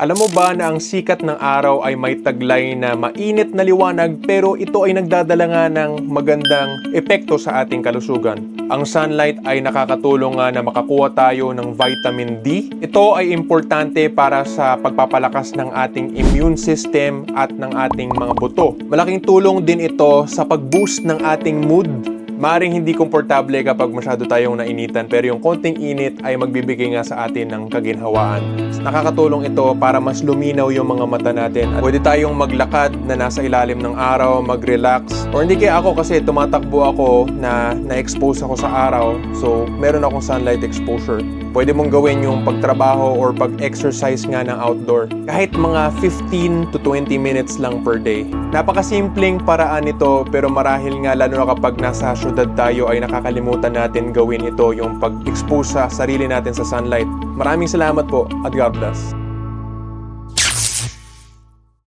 Alam mo ba na ang sikat ng araw ay may taglay na mainit na liwanag pero ito ay nagdadala nga ng magandang epekto sa ating kalusugan. Ang sunlight ay nakakatulong nga na makakuha tayo ng vitamin D. Ito ay importante para sa pagpapalakas ng ating immune system at ng ating mga buto. Malaking tulong din ito sa pag-boost ng ating mood Maaring hindi komportable kapag masyado tayong nainitan pero yung konting init ay magbibigay nga sa atin ng kaginhawaan. Nakakatulong ito para mas luminaw yung mga mata natin. At pwede tayong maglakad na nasa ilalim ng araw, mag-relax. Or hindi kaya ako kasi tumatakbo ako na na-expose ako sa araw. So, meron akong sunlight exposure. Pwede mong gawin yung pagtrabaho or pag-exercise nga ng outdoor. Kahit mga 15 to 20 minutes lang per day. Napakasimpleng paraan ito pero marahil nga lalo na kapag nasa syudad tayo ay nakakalimutan natin gawin ito yung pag-expose sa sarili natin sa sunlight. Maraming salamat po at God bless.